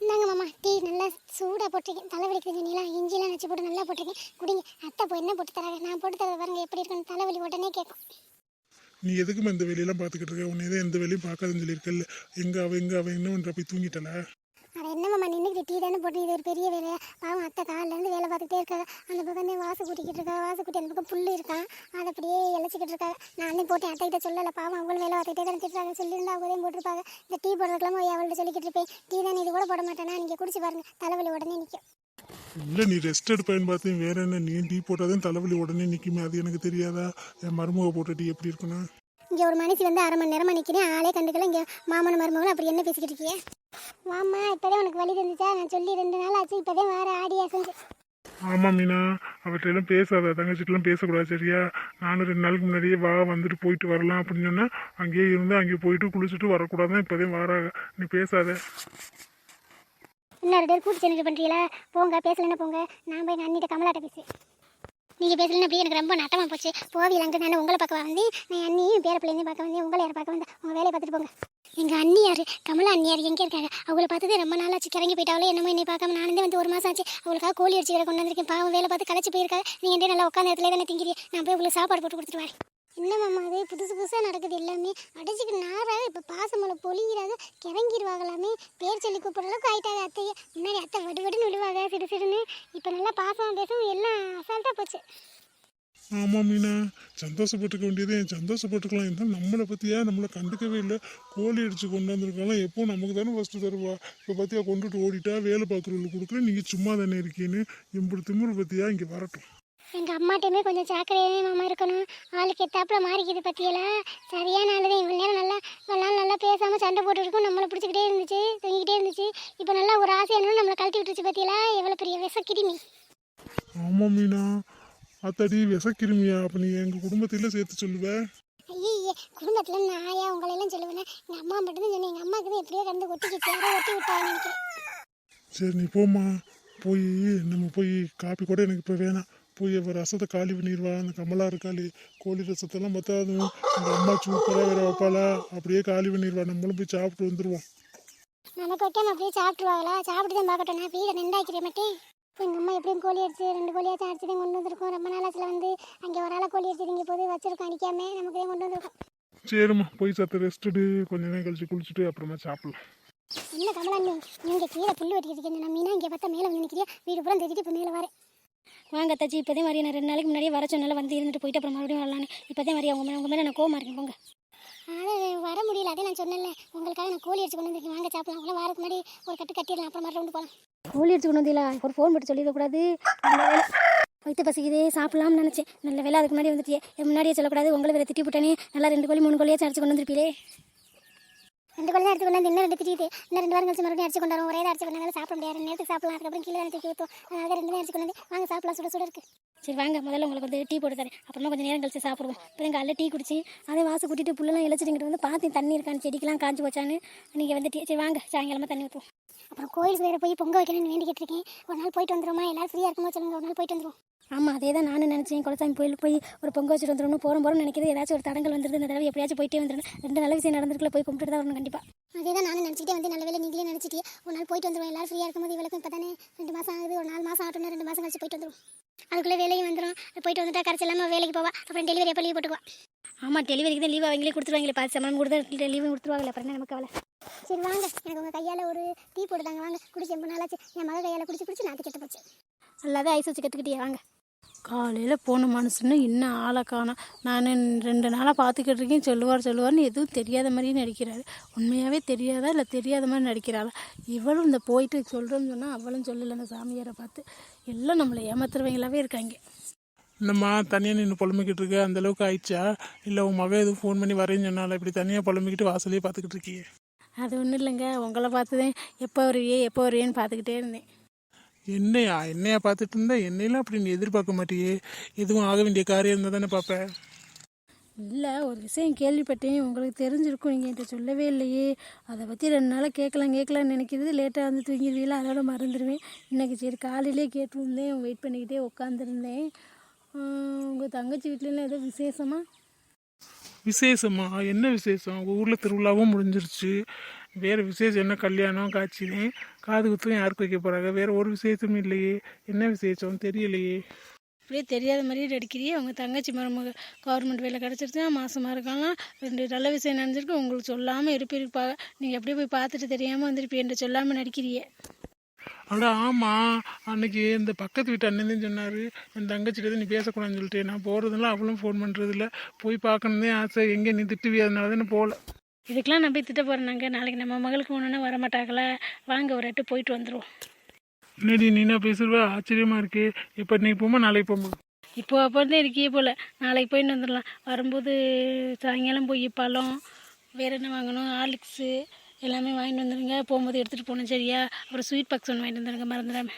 இந்தாங்க மாமா டீ நல்லா சூடாக போட்டிருக்கேன். தலைவலிக்கு சொன்னீங்களா இஞ்சிலாம் வச்சு போட்டு நல்லா போட்டிருக்கேன். குடிங்க. அத்தை போய் என்ன போட்டு தராங்க? நான் போட்டு தரது பாருங்க எப்படி இருக்குன்னு. தலைவலி உடனே கேட்கும் நீ எதுக்குமே இந்த வேலையெல்லாம் பார்த்துக்கிட்டு இருக்க? உன்னை எதுவும் எந்த வேலையும் பார்க்காதுன்னு சொல்லியிருக்கல எங்கே அவ எங்கே அவ என்ன பண்ணுற போய் தூங்கிட்டல அது என்ன மாமா நின்றுக்கிட்டு டீ தானே போட்டு இது ஒரு பெரிய வேலையா? பாவம் அத்தை காலிலேருந்து வேலை பார்த்துக்கிட்டே இருக்காங்க அந்த பக்கம் தான் வாசு கூட்டிக்கிட்டு இருக்கா. வாசு கூட்டி அந்த பக்கம் புல் இருக்கான் அதை அப்படியே இழைச்சிக்கிட்டு இருக்காங்க நான் தான் போட்டேன் அத்தை கிட்ட சொல்லலை. பாவம் அவங்களும் வேலை பார்த்துக்கிட்டே தான் திட்டுறாங்க. சொல்லியிருந்தா அவங்க தான் போட்டிருப்பாங்க. இந்த டீ போடுறதுக்கெல்லாம் அவள்கிட்ட சொல்லிக்கிட்டு இருப்பேன். டீ தானே இது கூட போட மாட்டேனா நீங்கள் குடிச்சு பாருங்க. தலைவலி உடனே நிற்கும் இல்ல நீ ரெஸ்ட் எடுப்பேன்னு பார்த்தேன். வேற என்ன? நீ டீ போட்டாதான் தலைவலி உடனே நிக்குமே. அது எனக்கு தெரியாதா? என் மருமக போட்ட டீ எப்படி இருக்குன்னு? இங்கே ஒரு மனுஷி வந்து அரை மணி நேரமாக நிற்கிறேன் ஆளே கண்டுக்கல. இங்கே மாமன் மருமகன் அப்படி என்ன பேசிக்கிட்டு இருக்கியே? வாம்மா இப்போதான் உனக்கு வழி தந்துச்சா நான் சொல்லி ரெண்டு நாள் ஆச்சு இப்போதான் வேற ஆடியா செஞ்சு. ஆமா மீனா. அவர்கிட்ட பேசாத தங்கச்சிட்டெல்லாம் பேசக்கூடாது சரியா? நானும் ரெண்டு நாளுக்கு முன்னாடியே வா வந்துட்டு போயிட்டு வரலாம் அப்படின்னு சொன்னா அங்கேயே இருந்து அங்கேயே போயிட்டு குளிச்சுட்டு வரக்கூடாதுன்னு இப்போதே வராங்க நீ பேசாத. இன்னொரு பேர் கூட்டு சென்று பண்ணுறீங்களா போங்க பேசலன்னா போங்க. நான் போய் எங்கள் அண்ணிட்ட கமலாட்ட பேசு நீங்கள் பேசலன்னு அப்படியே எனக்கு ரொம்ப நட்டமாக போச்சு. போவியில் அங்கே நான் உங்களை பார்க்க வந்து நான் அண்ணியும் பேர பிள்ளைங்க பார்க்க வந்து உங்களை யார் பார்க்க வந்து உங்கள் வேலையை பார்த்துட்டு போங்க. எங்கள் அண்ணியார் கமலா அண்ணியார் எங்கே இருக்காங்க? அவங்கள பார்த்தது ரொம்ப நாளாச்சு. கிறங்கி போயிட்டாங்களே என்னமோ என்னை பார்க்காம நானே வந்து ஒரு மாதம் ஆச்சு. அவங்களுக்காக கோழி அடிச்சு கொண்டு வந்திருக்கேன். பாவம் வேலை பார்த்து களைச்சி போயிருக்காங்க. நீங்கள் நல்லா உட்காந்த இடத்துல தானே திங்கிறீ நான் போய் உங்களுக்கு சாப்பாடு போட்டு கொடுத்துட்டு வரேன். இல்லை மாமா அது புதுசு புதுசாக நடக்குது எல்லாமே. அடிச்சுக்கு நாராக இப்போ பாசமலை பொழிகிறாங்க கிறங்கிடுவாங்களாமே பேர் சொல்லி கூப்பிட்ற அளவுக்கு ஆயிட்டாங்க அத்தையை. முன்னாடி அத்தை வடுவடுன்னு விழுவாங்க சிறு சிறுன்னு இப்போ நல்லா பாசமாக பேசவும் எல்லாம் அசால்ட்டாக போச்சு. ஆமாம் மீனா சந்தோஷப்பட்டுக்க வேண்டியது என் சந்தோஷப்பட்டுக்கலாம். இருந்தாலும் நம்மளை பற்றியா நம்மளை கண்டுக்கவே இல்லை. கோழி அடிச்சு கொண்டு வந்திருக்கலாம் எப்போ நமக்கு தானே ஃபஸ்ட்டு தருவா. இப்போ பார்த்தியா கொண்டுட்டு ஓடிட்டா வேலை பார்க்குறவங்களுக்கு கொடுக்குறேன். நீங்கள் சும்மா தானே இருக்கீன்னு. எம்படி திமுறை பற்றியா இங்கே வரட்டும். எங்கள் அம்மாட்டையுமே கொஞ்சம் ஜாக்கிரதையாகவே மாமா இருக்கணும். ஆளுக்கு எத்தாப்புல மாறிக்குது பற்றியெல்லாம் சரியான ஆளு தான் இவ்வளோ நேரம் நல்லா இவ்வளோ நாள் நல்லா பேசாமல் சண்டை போட்டுருக்கும். நம்மளை பிடிச்சிக்கிட்டே இருந்துச்சு தூங்கிக்கிட்டே இருந்துச்சு. இப்போ நல்லா ஒரு ஆசை என்னன்னு நம்மளை கழட்டி விட்டுருச்சு பற்றியெல்லாம் எவ்வளோ பெரிய விஷக்கிருமி. ஆமா மீனா. அத்தாடி விசக்கிருமியா அப்ப நீ எங்க குடும்பத்தில சேர்த்து சொல்லுவ. ஐயே குடும்பத்தில் நான் ஆயா உங்களெல்லாம் சொல்லுவேன்? எங்கள் அம்மா மட்டும் தான் சொன்னேன். எங்கள் அம்மாவுக்கு தான் எப்படியோ கடந்து ஒட்டிக்கிச்சு யாரோ ஒட்டி விட்டாங்கன்னு நினைக்கிறேன். சரி நீ போம்மா. போய் நம்ம போய் காப்பி கூட எனக்கு இப்போ வேணாம். போய் அவ ரசத்தை காலி பண்ணிடுவா அந்த கமலா இருக்காளே கோழி ரசத்தெல்லாம் பத்தாதும் எங்கள் அம்மா சூப்பராக வேற வைப்பாளா? அப்படியே காலி பண்ணிடுவா நம்மளும் போய் சாப்பிட்டு வந்துடுவோம் நமக்கு வைக்காம அப்படியே சாப்பிட்டுருவாங்களா சாப்பிட்டு தான் பார்க்கட்டும் நான் வீடை நின்றாக்கிறேன் இப்போ எங்கள் அம்மா எப்படியும் கோழி அடிச்சு ரெண்டு கோழியாச்சும் அடிச்சு தான் கொண்டு வந்திருக்கோம். ரொம்ப நாளாச்சில் வந்து அங்கே ஒரு ஆளை கோழி அடிச்சு இங்கே போது வச்சிருக்கோம் அடிக்காம நமக்கு தான் கொண்டு வந்திருக்கோம். சரிம்மா போய் சத்த ரெஸ்ட் எடு. கொஞ்ச நேரம் கழிச்சு குளிச்சுட்டு அப்புறமா சாப்பிடலாம். என்ன கமலா நீ நீங்கள் கீழே புல்லு வெட்டிக்கிட்டு இருக்கீங்க. நான் மீனா இங்கே பார்த்தா மேலே வந்து நிற்கிறியா வீடு பூரா தெரிவிட்டு இப்போ மேலே வரேன். வாங்க தச்சி இப்போதே மாதிரி நான் ரெண்டு நாளைக்கு முன்னாடியே வர சொன்னால வந்து இருந்துட்டு போயிட்டு அப்புறம் மறுபடியும் வரலான்னு. இப்போதே மாதிரி அவங்க மேலே உங்கள் மேலே நான் கோவமா இருக்கேன் போங்க. அது வர முடியல அதே நான் சொன்னேன்ல. உங்களுக்காக நான் கோழி அடிச்சு கொண்டு வந்திருக்கேன். வாங்க சாப்பிடலாம். அவ்வளோ வாரத்துக்கு முன்னாடி ஒரு கட்டு கட்டிடலாம். அப்புறம் மாதிரி ரவுண்டு போகலாம். கோழி அடிச்சு கொண்டு வந்தீங்களா? ஒரு ஃபோன் போட்டு சொல்லிடக்கூடாது வயிற்று பசிக்குதே சாப்பிடலாம்னு நினச்சேன். நல்ல வேலை அதுக்கு முன்னாடி வந்துட்டியே. முன்னாடியே சொல்லக்கூடாது. உங்களை வேறு திட்டி போட்டேனே. நல்லா ரெண்டு கோழி மூணு கோழியாச்சும் அடிச்சு கொண்டு வந்திருப்பீங்களே. ரெண்டு குழந்தை தான் எடுத்து கொண்டு இன்னும் ரெண்டு திட்டிட்டு இன்னும் ரெண்டு வாரம் கழிச்சு மறுபடியும் அடிச்சு கொண்டாடும் ஒரே அடிச்சு கொண்டாங்க. சாப்பிட முடியாது. நேரத்துக்கு சாப்பிடலாம். அதுக்கப்புறம் கீழே தான் தூக்கி ஊற்றும் அதனால ரெண்டு அடிச்சு கொண்டு வாங்க சாப்பிடலாம். சுட சுட இருக்கு. சரி வாங்க முதல்ல உங்களுக்கு வந்து டீ போட்டு தரேன். அப்புறமா கொஞ்சம் நேரம் கழிச்சு சாப்பிடுவோம். இப்போ எங்கள் காலைல டீ குடிச்சு அதே வாசு கூட்டிட்டு புல்லெல்லாம் இழைச்சிட்டு வந்து பார்த்தேன் தண்ணி இருக்கான்னு செடிக்கெல்லாம் காஞ்சி போச்சான்னு நீங்கள் வந்து டீ சரி வாங்க சாயங்காலமாக தண்ணி ஊற்றுவோம் அப்புறம் கோயிலுக்கு வேறு போய் பொங்க வைக்கணும்னு வேண்டிக்கிட்டு இருக்கேன். ஒரு நாள் போயிட்டு வந்துருமா எல்லாரும் ஃப்ரீயாக இருக்கும்போது சொல்லுங்க ஒரு நாள் போயிட்டு வந்துருவோம். ஆமாம் அதே தான் நானும் நினச்சேன். குலசாமி கோயிலுக்கு போய் ஒரு பொங்க வச்சுட்டு வந்துடணும் போகிறோம் போகிறோம் நினைக்கிறது ஏதாச்சும் ஒரு தடங்கள் வந்துருது இந்த தடவை எப்படியாச்சும் போயிட்டே வந்துடணும் ரெண்டு நல்ல விஷயம் நடந்திருக்குல போய் கும்பிட்டு தான் வரணும் கண்டிப்பாக அதே தான் நானும் நினச்சிட்டே வந்து நல்ல வேலை நீங்களே நினச்சிட்டே ஒரு நாள் போயிட்டு வந்துருவோம். எல்லாரும் ஃப்ரீயாக இருக்கும்போது இவளுக்கும் இப்போ தானே ரெண்டு மாதம் ஆகுது ஒரு நாலு மாதம் ஆகட்டும் ரெண்டு மாதம் கழிச்சு போயிட்டு வந்துருவோம். அதுக்குள்ளே வேலையும் வந்துடும் போயிட்டு வந்துட்டா கரைச்சி இல்லாமல் வேலைக்கு போவா. அப்புறம் டெலிவரி எப்போ லீவ் போட்டுக்குவா. ஆமாம் டெலிவரிக்கு தான் லீவ் அவங்களே கொடுத்துருவாங்களே. பார்த்து சம்பளம் கொடுத்தா லீவும் கொடுத்துருவாங்களே அப்புறம் என்ன நமக்கு கவலை? சரி வாங்க. எனக்கு உங்கள் கையால் ஒரு டீ போட்டுதாங்க. வாங்க. குடிச்சு ரொம்ப நாளாச்சு என் மகள் கையால் குடிச்சு குடிச்சு நாத்து கெட்டு போச்சு. நல்லாதான் ஐஸ் வச்சு கற்றுக்கிட்டியா வாங்க. காலையில் போன மனுஷன்னு இன்னும் ஆளை காணோம் நான் ரெண்டு நாளாக பார்த்துக்கிட்டு இருக்கேன். சொல்லுவார் சொல்லுவார்னு எதுவும் தெரியாத மாதிரியே நடிக்கிறாரு. உண்மையாகவே தெரியாதா இல்லை தெரியாத மாதிரி நடிக்கிறாளா? இவளும் இந்த போயிட்டு சொல்கிறேன்னு சொன்னால் அவளும் சொல்லலை. அந்த சாமியாரை பார்த்து எல்லாம் நம்மளை ஏமாத்துறவங்களாவே இருக்காங்க. என்னம்மா தனியாக நின்று புலம்பிக்கிட்டு இருக்க. அந்த அளவுக்கு ஆயிடுச்சா? இல்லை உன் மகன் எதுவும் ஃபோன் பண்ணி வரேன்னு சொன்னால இப்படி தனியாக புலம்பிக்கிட்டு வாசலையே பார்த்துக்கிட்டு இருக்கியே. அது ஒன்றும் இல்லைங்க. உங்களை பார்த்து தான் எப்போ வருவியே எப்போ வருவியேன்னு பார்த்துக்கிட்டே இருந்தேன். என்னையா? என்னையா பார்த்துட்டு இருந்தா? என்னையெல்லாம் அப்படி நீ எதிர்பார்க்க மாட்டியே? எதுவும் ஆக வேண்டிய காரியம் இருந்தால் தானே பார்ப்பேன் இல்லை ஒரு விஷயம் கேள்விப்பட்டேன். உங்களுக்கு தெரிஞ்சிருக்கும். நீங்கள் என்கிட்ட சொல்லவே இல்லையே. அதை பற்றி ரெண்டு நாளாக கேட்கலாம் கேட்கலான்னு நினைக்கிறது. லேட்டாக வந்து தூங்கிடுவீங்களா? அதோட மறந்துடுவேன். இன்னைக்கு சரி காலையிலே கேட்டுருந்தேன். வெயிட் பண்ணிக்கிட்டே உட்காந்துருந்தேன் உங்கள் தங்கச்சி வீட்லலாம் ஏதோ விசேஷமா? விசேஷமா? என்ன விசேஷம்? ஊரில் திருவிழாவும் முடிஞ்சிருச்சு. வேறு விசேஷம் என்ன கல்யாணம் காட்சினே காது குத்தும் யாருக்கு வைக்க போகிறாங்க வேறு ஒரு விசேஷமும் இல்லையே. என்ன விசேஷம்? தெரியலையே. அப்படியே தெரியாத மாதிரியே நடிக்கிறியே அவங்க தங்கச்சி மருமக கவர்மெண்ட் வேலை கிடச்சிருச்சுன்னா மாசமாக இருக்கலாம். ரெண்டு நல்ல விஷயம் நடந்திருக்கு. உங்களுக்கு சொல்லாமல் இருப்பிருப்பாங்க நீங்கள் அப்படியே போய் பார்த்துட்டு தெரியாமல் வந்துருப்பி என்கிட்ட சொல்லாமல் நடிக்கிறியே. அட ஆமாம் அன்னைக்கு இந்த பக்கத்து வீட்டு அண்ணன் சொன்னார். என் தங்கச்சிட்ட நீ பேசக்கூடாதுன்னு சொல்லிட்டு. நான் போகிறதில்ல அவளும் ஃபோன் பண்ணுறதில்ல போய் பார்க்கணுதே ஆசை. எங்கே நீ திட்டுவி அதனால தான் போகல இதுக்கெல்லாம் நான் போய் திட்ட போகிறேனாங்க நாளைக்கு நம்ம மகளுக்கு ஒன்றுனா வர மாட்டாங்களா வாங்க ஒரு எட்டு போயிட்டு வந்துடுவோம் என்னடி நீனா பேசுவா ஆச்சரியமா இருக்கு. இப்போ இன்னைக்கு போமா நாளைக்கு போமா இப்போ அப்போ தான் இருக்கியே போல். நாளைக்கு போயிட்டு வந்துடலாம் வரும்போது சாயங்காலம் போய் பழம் வேறு என்ன வாங்கணும்? ஹார்லிக்ஸு எல்லாமே வாங்கிட்டு வந்துடுங்க போகும்போது எடுத்துகிட்டு போகணும் சரியா? அப்புறம் ஸ்வீட் பாக்ஸ் ஒன்று வாங்கிட்டு வந்துடுங்க மறந்துடாம.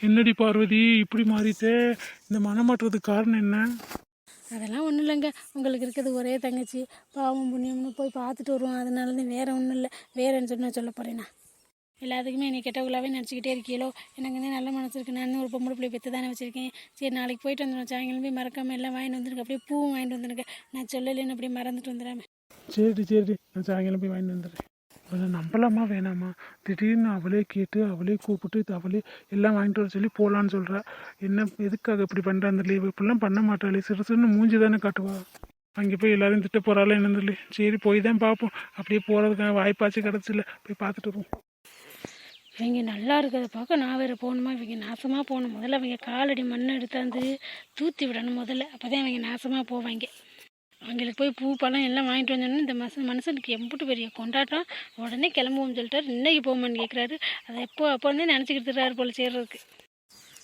என்னடி பார்வதி இப்படி மாறிட்டே? இந்த மனமாற்றத்துக்கு காரணம் என்ன? அதெல்லாம் ஒன்றும் இல்லைங்க. உங்களுக்கு இருக்கிறது ஒரே தங்கச்சி. பாவம் புண்ணியம்னு போய் பார்த்துட்டு வருவோம் அதனால தான் வேறு ஒன்றும் இல்லை. வேறேன்னு சொன்னா சொல்ல போகிறேன்னா எல்லாத்துக்குமே என்னை கெட்டவங்களாவே நினச்சிக்கிட்டே இருக்கீங்களோ எனக்கு வந்து நல்ல மனசு இருக்கு. நான் ஒரு பொம்பளை பிள்ளை பெற்று தானே வச்சுருக்கேன். சரி நாளைக்கு போயிட்டு வந்துடும் சாயங்காலம் போய் மறக்காமல் எல்லாம் வாங்கிட்டு வந்துருங்க. அப்படியே பூவும் வாங்கிட்டு வந்துருங்க. நான் சொல்லலைன்னு அப்படியே மறந்துட்டு வந்துடாமல் சரி சரி. நான் சாயங்காலம் போய் வாங்கிட்டு வந்துடுறேன். அதை நம்பலாமா வேணாமா? திடீர்னு அவளே கேட்டு அவளே கூப்பிட்டு இது அவளே எல்லாம் வாங்கிட்டு வர சொல்லி போகலான்னு சொல்கிறா என்ன எதுக்காக இப்படி பண்ணுற அந்த லீவ் இப்படிலாம் பண்ண மாட்டாளே. சிறு சிறுன்னு மூஞ்சி தானே காட்டுவா. அங்கே போய் எல்லாரும் திட்ட போகிறாள் என்னன்னு சொல்லி சரி போய் தான் பார்ப்போம். அப்படியே போகிறதுக்காக வாய்ப்பாச்சும் கிடச்சில்ல போய் பார்த்துட்டு வருவோம். இவங்க நல்லா இருக்கிறத பார்க்க நான் வேறு போகணுமா? இவங்க நாசமாக போகணும். முதல்ல அவங்க காலடி மண்ணை எடுத்தாந்து தூத்தி விடணும் முதல்ல. அப்போ தான் அவங்க நாசமாக போவாங்க. அவங்களுக்கு போய் பூ பழம் எல்லாம் வாங்கிட்டு வந்தோன்னே இந்த மசன் மனுஷனுக்கு எம்பிட்டு பெரிய கொண்டாட்டம். உடனே கிளம்புவோம்னு சொல்லிட்டாரு. இன்றைக்கி போமான்னு கேட்குறாரு அதை எப்போ அப்போ வந்து நினச்சிக்கிட்டு இருக்காரு போல சேர்றதுக்கு.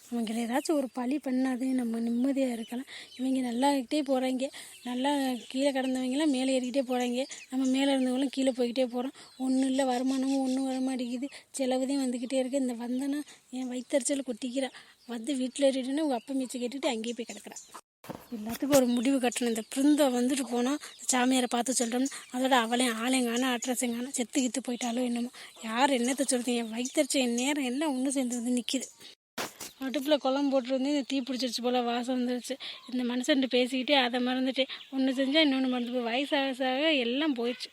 அவங்கள ஏதாச்சும் ஒரு பழி பண்ணாதே நம்ம நிம்மதியாக இருக்கலாம். இவங்க நல்லா ஆகிட்டே போகிறாங்க நல்லா கீழே கிடந்தவங்களாம் மேலே ஏறிக்கிட்டே போகிறாங்க நம்ம மேலே இருந்தவங்களும் கீழே போய்கிட்டே போகிறோம் ஒன்றும் இல்லை வருமானமும் ஒன்றும் வர மாட்டேங்குது செலவுதையும் வந்துக்கிட்டே இருக்குது இந்த வந்தனா என் வயிற்றுச்சல் கொட்டிக்கிறா. வந்து வீட்டில் ஏறிட்டுன்னா உங்கள் அப்பா மிச்சம் கேட்டுட்டு அங்கேயே போய் கிடக்குறான் எல்லாத்துக்கும் ஒரு முடிவு கட்டணும். இந்த பிருந்த வந்துட்டு போனால் சாமியாரை பார்த்து சொல்கிறோம் அதோட அவளையும் ஆளையங்கான அட்ரஸுங்கான செத்து கித்து போயிட்டாலோ என்னமோ. யார் என்னத்தை சொல்கிறது என் வயிற்றுச்சு என் நேரம் எல்லாம் ஒன்று சேர்ந்து வந்து நிற்கிது அடுப்பில் குழம்பு போட்டுருந்து இந்த தீ பிடிச்சிருச்சு போல் வாசம் வந்துருச்சு. இந்த மனுஷன்ட்டு பேசிக்கிட்டே அதை மறந்துட்டேன். ஒன்று செஞ்சால் இன்னொன்று மறந்து போய். வயசாக சாக எல்லாம் போயிடுச்சு.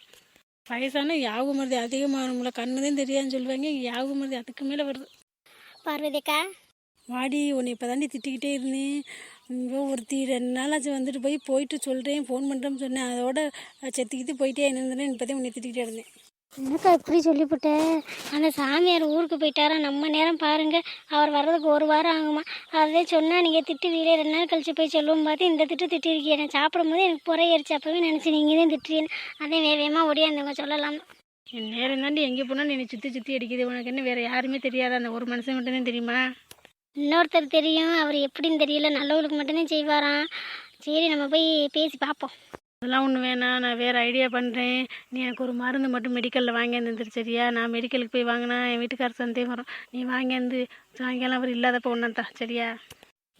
வயசான யாகு மருதி அதிகமாகணும்ல கண்ணு தான் தெரியாதுன்னு சொல்லுவாங்க. யாகு மருதி அதுக்கு மேலே வருது. பார்வதி அக்கா. வாடி உன்னை இப்போ தாண்டி திட்டிக்கிட்டே இருந்தேன். இங்கே ஒருத்தி ரெண்டு நாளாச்சு வந்துட்டு போய் போயிட்டு சொல்கிறேன் ஃபோன் பண்ணுறேன்னு சொன்னேன். அதோட செத்துக்கிட்டு போயிட்டே இருந்தேன் இப்போ தான் உன்னை திட்டிக்கிட்டே இருந்தேன். என்னக்கா இப்படி சொல்லிவிட்ட அந்த சாமியார் ஊருக்கு போயிட்டாரா? நம்ம நேரம் பாருங்க. அவர் வர்றதுக்கு ஒரு வாரம் ஆகுமா? அதே சொன்னால் நீங்கள் திட்டு வீடே ரெண்டு நாள் கழிச்சு போய் சொல்லுவோம் பார்த்து இந்த திட்டு திட்டிருக்கீங்க நான் சாப்பிடும்போது எனக்கு புறையரிச்சு அப்போவே நினச்சி நீங்கள் தான் திட்டுறீன்னு அதே வேகமாக ஓடியாந்தவங்க சொல்லலாம். என் நேரம் தாண்டி எங்கே போனாலும் என்னை சுற்றி சுற்றி அடிக்குது. உனக்கு என்ன வேறு யாருமே தெரியாத? அந்த ஒரு மனுஷன் மட்டும்தான் தெரியுமா? இன்னொருத்தர் தெரியும் அவர் எப்படின்னு தெரியல நல்லவங்களுக்கு மட்டும்தான் செய்வாராம். சரி நம்ம போய் பேசி பார்ப்போம். அதெல்லாம் ஒன்று வேணாம். நான் வேறு ஐடியா பண்ணுறேன் நீ எனக்கு ஒரு மருந்து மட்டும் மெடிக்கலில் வாங்கி வந்துரு சரியா? நான் மெடிக்கலுக்கு போய் வாங்கினா என் வீட்டுக்கார சந்தேகம் வரும். நீ வாங்கி வந்து சாயங்காலம் அவர் இல்லாதப்போ ஒன்றா சரியா?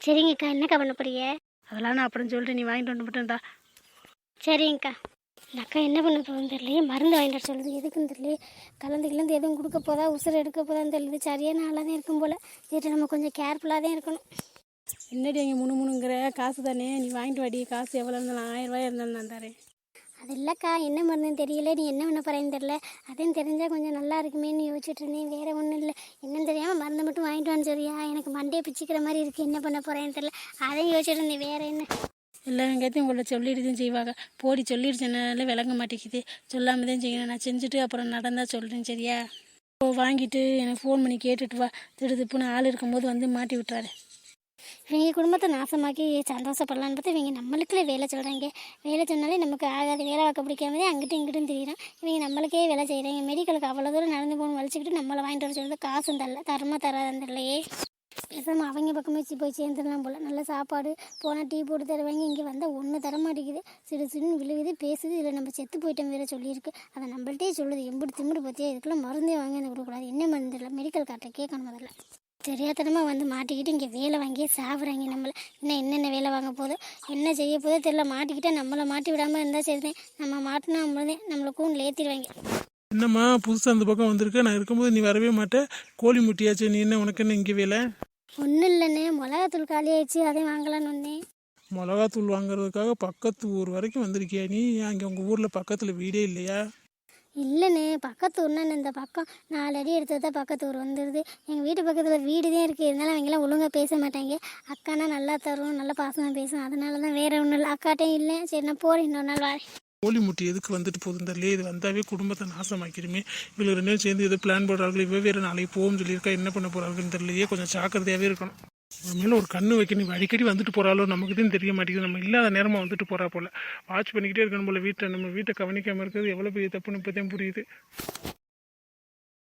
சரிங்கக்கா என்னக்கா பண்ண போறீங்க? அதெல்லாம் நான் அப்புறம் சொல்லிட்டு நீ வாங்கிட்டு வந்து மட்டும் தா சரிங்கக்கா. இந்த அக்கா என்ன பண்ண போகுதுன்னு தெரியலையே. மருந்து வாங்கிட்டு சொல்லுது. எதுக்குன்னு தெரியல கலந்து கிளந்து எதுவும் கொடுக்க போதா உசுறு எடுக்க போதான்னு தெரியல சரியான ஆளாக தான் இருக்கும் போல். சரி நம்ம கொஞ்சம் கேர்ஃபுல்லாக தான் இருக்கணும். என்னடி அங்கே முணு முணுங்கிற காசு தானே. நீ வாங்கிட்டு வாடி. காசு எவ்வளோ இருந்தாலும் ஆயிரம் ரூபாய் இருந்தாலும் நான் தரேன். அது இல்லைக்கா என்ன மருந்துன்னு தெரியல. நீ என்ன பண்ண போகிறேன்னு தெரியல. அதையும் தெரிஞ்சால் கொஞ்சம் நல்லா இருக்குமேன்னு யோசிச்சுட்டு இருந்தேன். வேறு ஒன்றும் இல்லை. என்னன்னு தெரியாமல் மருந்து மட்டும் வாங்கிட்டு வான்னு சரியா எனக்கு மண்டையை பிச்சுக்கிற மாதிரி இருக்குது என்ன பண்ண போகிறேன்னு தெரியல. அதையும் யோசிச்சுட்டு இருந்தேன். வேறு என்ன? எல்லா வெங்காயத்தையும் உங்களை சொல்லிட்டு தான் செய்வாங்க. போடி சொல்லிடுச்சுனால விளங்க மாட்டேங்குது. சொல்லாமல் தான் செய்யணும். நான் செஞ்சுட்டு அப்புறம் நடந்தால் சொல்கிறேன் சரியா? இப்போ வாங்கிட்டு எனக்கு ஃபோன் பண்ணி கேட்டுட்டு வா. திடுதுப்புன்னு ஆள் இருக்கும்போது வந்து மாட்டி விட்டுறாரு. இவங்க குடும்பத்தை நாசமாக்கி சந்தோஷப்படலான்னு பார்த்து இவங்க நம்மளுக்குள்ளே வேலை சொல்கிறாங்க வேலை சொன்னாலே நமக்கு ஆகாது வேலை வாக்க பிடிக்காமதே அங்கிட்டும் இங்கிட்டும் தெரியும் இவங்க நம்மளுக்கே வேலை செய்கிறாங்க மெடிக்கலுக்கு அவ்வளோ தூரம் நடந்து போகணும் வலிச்சுக்கிட்டு நம்மளை வாங்கிட்டு வர சொல்லுறது காசும் தரல தரமாக தராதுன்னு தெரியலையே. பேசாமல் அவங்க பக்கமே போய் சேர்ந்துடலாம் போல். நல்ல சாப்பாடு போனால் டீ போட்டு தருவாங்க. இங்கே வந்தால் ஒன்று தர மாட்டேங்குது. சிறு சிறு விழுகுது பேசுது. இதில் நம்ம செத்து போயிட்டோம் வேறு சொல்லியிருக்கு. அதை நம்மள்ட்டே சொல்லுது. எம்பிடி திமிடு பற்றியா இதுக்கெல்லாம் மருந்தே வாங்கி வந்து கொடுக்கூடாது என்ன மருந்து இல்லை மெடிக்கல் கார்ட்டை கேட்கணும் முதல்ல. தெரியாதனமாக வந்து மாட்டிக்கிட்டு இங்கே வேலை வாங்கியே சாப்பிட்றாங்க நம்மளை. இன்னும் என்னென்ன வேலை வாங்க போதோ என்ன செய்ய போதோ தெரியல. மாட்டிக்கிட்டே நம்மளை மாட்டி விடாமல் இருந்தால் சரிதான். நம்ம மாட்டினா நம்மளே நம்மளை கூண்டில் ஏற்றிடுவாங்க என்னம்மா? புதுசாக அந்த பக்கம் வந்திருக்க. நான் இருக்கும்போது நீ வரவே மாட்டேன் கோழி முட்டியாச்சு. நீ என்ன உனக்கு என்ன இங்கே வேலை? ஒன்றும் இல்லைண்ணே. மிளகாத்தூள் காலி ஆயிடுச்சு. அதையும் வாங்கலான்னு வந்தேன். மிளகாத்தூள் வாங்குறதுக்காக பக்கத்து ஊர் வரைக்கும் வந்திருக்கியா நீ? அங்கே உங்கள் ஊரில் பக்கத்தில் வீடே இல்லையா? இல்லைண்ணே. பக்கத்து ஊர்னா இந்த பக்கம் நாலு அடி எடுத்து தான் பக்கத்து ஊர் வந்துடுது எங்கள் வீட்டு பக்கத்தில் வீடு தான் இருக்குது இருந்தாலும் அவங்கெல்லாம் ஒழுங்காக பேச மாட்டாங்க. அக்கானா நல்லா தரும் நல்லா பாசமாக பேசும் அதனால தான் வேற ஒன்றும் இல்லை. அக்காட்டையும் இல்லை. சரி நான் போகிறேன் இன்னொரு நாள் வரேன். கோழி முட்டி எதுக்கு வந்துட்டு போகுது? தெரியல இது வந்தாவே குடும்பத்தை நாசமாக்கிடுமே. இவங்க ரெண்டு பேரும் சேர்ந்து எதோ பிளான் போடுறார்கள் இவ்வளோ வேறு நாளைக்கு போகும் சொல்லியிருக்கா. என்ன பண்ண போகிறார்கள் தெரியலையே கொஞ்சம் ஜாக்கிரதையாகவே இருக்கணும். இவன் மேலே ஒரு கண்ணு வைக்கணும் அடிக்கடி வந்துட்டு போகிறாளோ நமக்கு தான் தெரிய மாட்டேங்குது. நம்ம இல்லாத நேரமாக வந்துட்டு போகிறா போல. வாட்ச் பண்ணிக்கிட்டே இருக்கணும் போல வீட்டை. நம்ம வீட்டை கவனிக்காமல் இருக்கிறது எவ்வளோ பெரிய தப்புன்னு இப்போ தான் புரியுது.